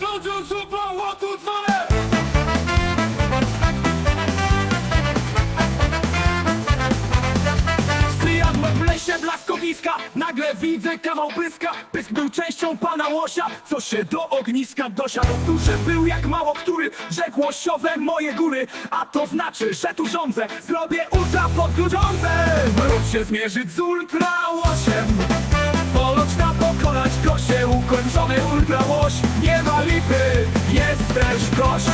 Skończył supą, łotu dzwonem Zjadłem w lesie blask ogniska Nagle widzę kawał pyska. Pysk był częścią pana łosia Co się do ogniska dosiadł Duży był jak mało który Rzekł łosiowe moje góry. A to znaczy, że tu rządzę Zrobię ultra podgrudziące Wróć się zmierzyć z ultra łosiem Polocz pokonać go się Ukończony ultra łoś. Nie ma lipy, jest też gość.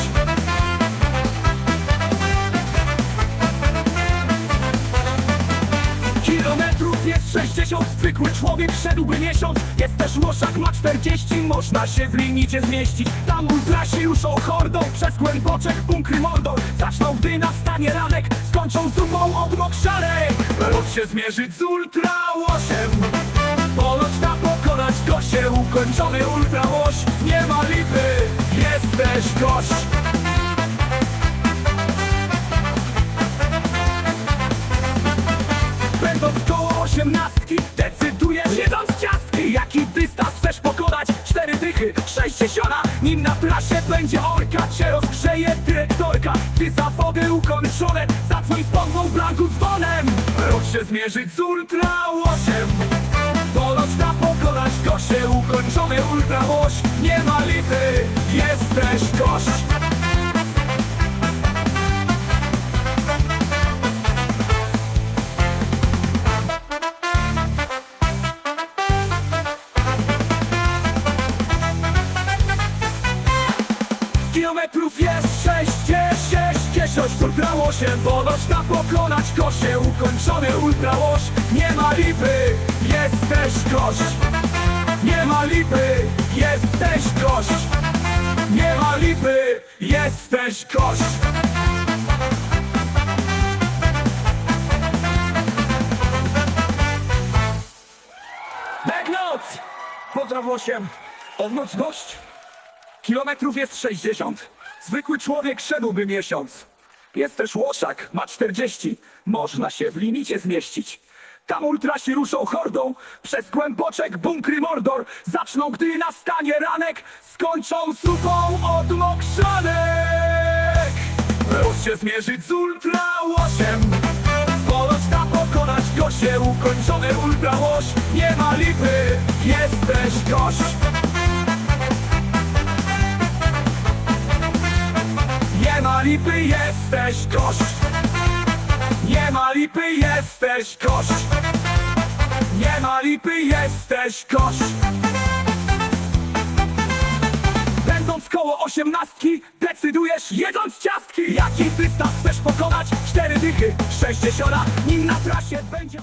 Kilometrów jest 60, zwykły człowiek szedłby miesiąc. Jest też łoszak, ma 40, można się w limicie zmieścić. Tam ultrasi ruszą hordą, przez głęboczek bunkry mordor Zaczną, gdy nastanie ranek, skończą zupą od mokrzanek Lud się zmierzyć z ultrałosiem Ponoć się, ukończony ultrałoś Nie ma lipy, jest też gość. Będąc koło osiemnastki Decydujesz jedząc ciastki. Jaki dystans chcesz pokonać? Cztery dychy, sześć siana Nim na trasie będzie orka Cię rozgrzeje dyrektorka. Gdy zawody ukończone Zadzwoń z pomną blanku dzwonem. Rok się zmierzyć z ultrałosiem Ponoć na pokonać go się Ukończony ultrałoś Nie ma lipy, jest też gość. Kilometrów jest sześć, sześć, dziesięć Udało się ponoć na pokonać kosie Ukończony ultrałoś Nie ma lipy, jest też gość Nie ma lipy, jest też gość Backnote! Pozdraw 8 Odnoc gość Kilometrów jest 60. Zwykły człowiek szedłby miesiąc. Jest też łoszak, ma 40. Można się w limicie zmieścić. Tam ultrasi ruszą hordą, przez głęboczek bunkry Mordor. Zaczną, gdy nastanie ranek, skończą supą od mokrzanek. Rusz się zmierzyć z ultrałosiem. Ponoć na pokonać go się, ukończony ultrałoś. Nie ma lipy, jest też gość. Nie ma lipy, jesteś gość Nie ma lipy, jesteś gość Nie ma lipy, jesteś gość Będąc koło osiemnastki Decydujesz jedząc ciastki. Jaki dystans chcesz pokonać? Cztery dychy, sześć dziesiąta Nim na trasie będzie